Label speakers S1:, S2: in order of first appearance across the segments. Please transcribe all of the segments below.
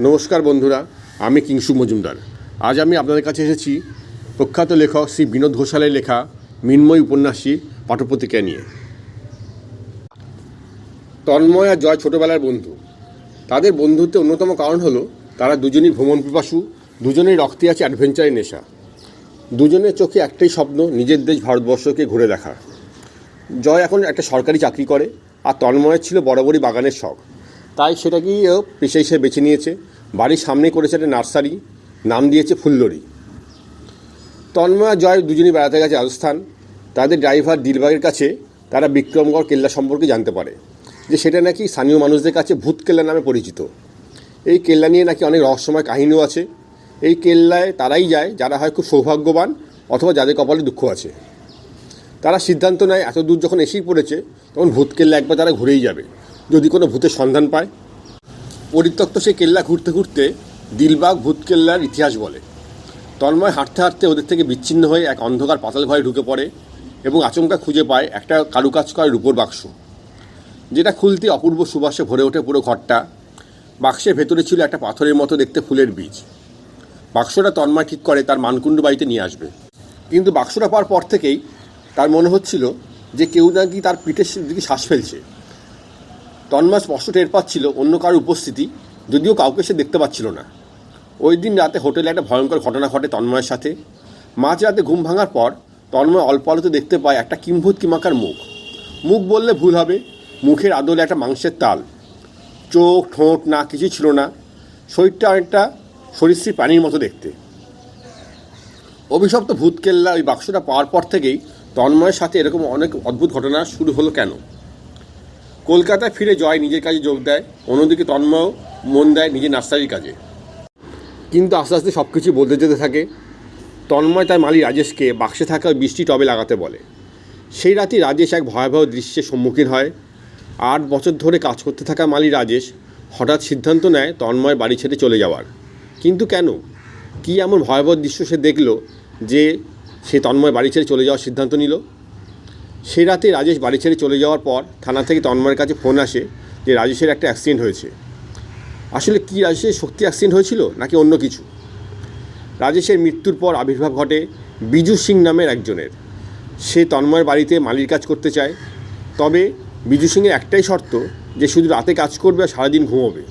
S1: নমস্কার বন্ধুরা, আমি কিংসু মজুমদার। আজ আমি আপনাদের কাছে এসেছি প্রখ্যাত লেখক শ্রী বিনোদ ঘোষালের লেখা মিন্ময় উপন্যাসী পাঠ্যপত্রিকা নিয়ে। তন্ময় আর জয় ছোটবেলার বন্ধু। তাদের বন্ধুত্বের অন্যতম কারণ হলো, তারা দুজনই ভ্রমণ পিপাসু, দুজনেই রক্তে আছে অ্যাডভেঞ্চারের নেশা। দুজনের চোখে একটাই স্বপ্ন, নিজের দেশ ভারতবর্ষকে ঘুরে দেখা। জয় এখন একটা সরকারি চাকরি করে, আর তন্ময়ের ছিল বরাবরই বাগানের শখ। তাই সেটাকেই ও পেশা হিসেবে বেছে নিয়েছে। বাড়ির সামনে করেছে একটা নার্সারি, নাম দিয়েছে ফুল্লরি তন্ময় জয় দুজনই বেড়াতে গেছে রাজস্থান। তাদের ড্রাইভার দিলবাগের কাছে, তারা বিক্রমগড় কেল্লা সম্পর্কে জানতে পারে। যে সেটা নাকি স্থানীয় মানুষদের কাছে ভূত কেল্লা নামে পরিচিত। এই কেল্লা নিয়ে নাকি অনেক রহস্যময় কাহিনীও আছে। এই কেল্লায় তারাই যায় যারা হয় খুব সৌভাগ্যবান অথবা যাদের কপালে দুঃখ আছে। তারা সিদ্ধান্ত নেয় এত দূর যখন এসেই পড়েছে, তখন ভূত কেল্লা একবার তারা ঘুরেই যাবে। যদি কোনো ভূতের সন্ধান পায়। পরিত্যক্ত সেই কেল্লা ঘুরতে ঘুরতে দিলবাগ ভূত কেল্লার ইতিহাস বলে। তন্ময় হাঁটতে হাঁটতে ওদের থেকে বিচ্ছিন্ন হয়ে এক অন্ধকার পাতাল ঘরে ঢুকে পড়ে এবং আচমকা খুঁজে পায় একটা কারুকাজ করা রূপোর বাক্স। যেটা খুলতে অপূর্ব সুবাসে ভরে ওঠে পুরো ঘরটা। বাক্সের ভেতরে ছিল একটা পাথরের মতো দেখতে ফুলের বীজ। বাক্সটা তন্ময় ঠিক করে তার মানকুণ্ড বাড়িতে নিয়ে আসবে। কিন্তু বাক্সটা পাওয়ার পর থেকেই তার মনে হচ্ছিল যে কেউ নাকি তার পিঠের দিকে শ্বাস ফেলছে। তন্ময় স্পষ্ট টের পাচ্ছিল অন্য কারোর উপস্থিতি, যদিও কাউকে সে দেখতে পাচ্ছিল না। ওই দিন রাতে হোটেলে একটা ভয়ঙ্কর ঘটনা ঘটে তন্ময়ের সাথে। মাঝ রাতে ঘুম ভাঙার পর তন্ময় অল্প আলোতে দেখতে পায় একটা কিম্ভূত কিমাকার মুখ। মুখ বললে ভুল হবে, মুখের আদলে একটা মাংসের তাল। চোখ, ঠোঁট না কিছু ছিল না, শরীরটা অনেকটা সরীসৃপ প্রাণীর মতো দেখতে। অভিশপ্ত ভূতকেল্লা ওই বাক্সটা পাওয়ার পর থেকেই তন্ময়ের সাথে এরকম অনেক অদ্ভুত ঘটনা শুরু হলো কেন? কলকাতায় ফিরে জয় নিজের কাজে যোগ দেয়, অন্যদিকে তন্ময় মন দেয় নিজের নার্সারির কাজে। কিন্তু আস্তে আস্তে সব কিছু বদলে যেতে থাকে। তন্ময় তার মালি রাজেশকে বাক্সে থাকা বৃষ্টি টবে লাগাতে বলে। সেই রাতেই রাজেশ এক ভয়াবহ দৃশ্যের সম্মুখীন হয়। আট বছর ধরে কাজ করতে থাকা মালি রাজেশ হঠাৎ সিদ্ধান্ত নেয় তন্ময় বাড়ি ছেড়ে চলে যাওয়ার। কিন্তু কেন? কী এমন ভয়াবহ দৃশ্য সে দেখল যে সে তন্ময় বাড়ি ছেড়ে চলে যাওয়ার সিদ্ধান্ত নিল? সেই রাতে রাজেশ বাড়ি ছেড়ে চলে যাওয়ার পর থানা থেকে তন্ময়ের কাছে ফোন আসে যে রাজেশের একটা অ্যাক্সিডেন্ট হয়েছে। আসলে কি রাজেশের সত্যি অ্যাক্সিডেন্ট হয়েছিল নাকি অন্য কিছু? রাজেশের মৃত্যুর পর আবির্ভাব ঘটে বিজু সিং নামের একজনের। সে তন্ময়ের বাড়িতে মালির কাজ করতে চায়। তবে বিজু সিংয়ের একটাই শর্ত যে শুধু রাতে কাজ করবে আর সারাদিন ঘুমোবে।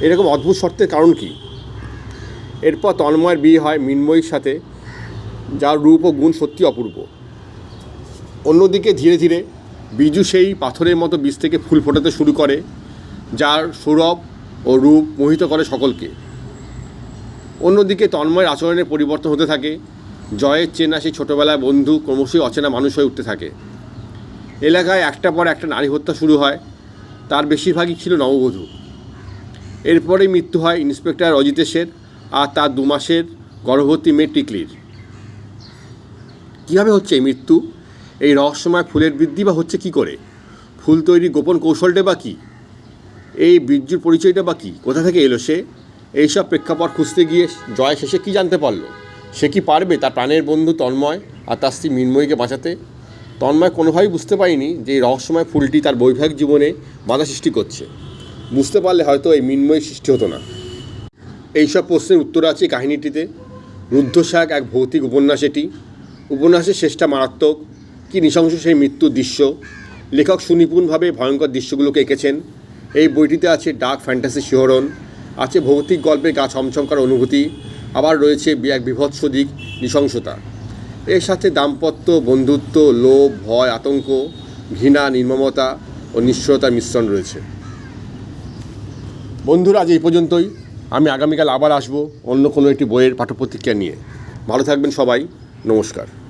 S1: এরকম অদ্ভুত শর্তের কারণ কি? এরপর তন্ময়ের বিয়ে হয় মিনময়ীর সাথে, যার রূপ ও গুণ সত্যি অপূর্ব। অন্যদিকে ধীরে ধীরে বিজু সেই পাথরের মতো বীজ থেকে ফুল ফোটাতে শুরু করে, যার সৌরভ ও রূপ মোহিত করে সকলকে। অন্যদিকে তন্ময়ের আচরণের পরিবর্তন হতে থাকে, জয়ের চেনা সেই ছোটোবেলায় বন্ধু ক্রমশই অচেনা মানুষ হয়ে উঠতে থাকে। এলাকায় একটা পর একটা নারী হত্যা শুরু হয়, তার বেশিরভাগই ছিল নববধূ। এরপরেই মৃত্যু হয় ইন্সপেক্টর অজিতেশের আর তার দু মাসের গর্ভবতী মেয়ে টিকলির। কীভাবে হচ্ছে এই মৃত্যু? এই রহস্যময় ফুলের বৃদ্ধি বা হচ্ছে কি করে? ফুল তৈরি গোপন কৌশলটা বা কী? এই বীর্যুর পরিচয়টা বা কী? কোথা থেকে এলো সে? এইসব প্রেক্ষাপট খুঁজতে গিয়ে জয় শেষে কী জানতে পারল? সে কি পারবে তার প্রাণের বন্ধু তন্ময় আর তার স্ত্রী মিন্ময়ীকে বাঁচাতে? তন্ময় কোনোভাবেই বুঝতে পারিনি যে এই রহস্যময় ফুলটি তার বৈবাহিক জীবনে বাধা সৃষ্টি করছে। বুঝতে পারলে হয়তো এই মিন্ময় সৃষ্টি হতো না। এইসব প্রশ্নের উত্তর আছে কাহিনীটিতে। রুদ্ধশ্বাক এক ভৌতিক উপন্যাস এটি। উপন্যাসের শেষটা মারাত্মক। কি নৃশংস সেই মৃত্যুর দৃশ্য? লেখক সুনিপুণভাবে ভয়ঙ্কর দৃশ্যগুলোকে এঁকেছেন। এই বইটিতে আছে ডার্ক ফ্যান্টাসি শিহরণ, আছে ভৌতিক গল্পের গা ছমছম অনুভূতি, আবার রয়েছে এক বিভৎস দিক, নৃশংসতা। এর সাথে দাম্পত্য, বন্ধুত্ব, লোভ, ভয়, আতঙ্ক, ঘৃণা, নির্মমতা ও নিশ্চয়তার মিশ্রণ রয়েছে। বন্ধুরা, আজ এই পর্যন্তই। আমি আগামীকাল আবার আসব অন্য কোনো একটি বইয়ের পাঠ্যপত্রিকা নিয়ে। ভালো থাকবেন সবাই। নমস্কার।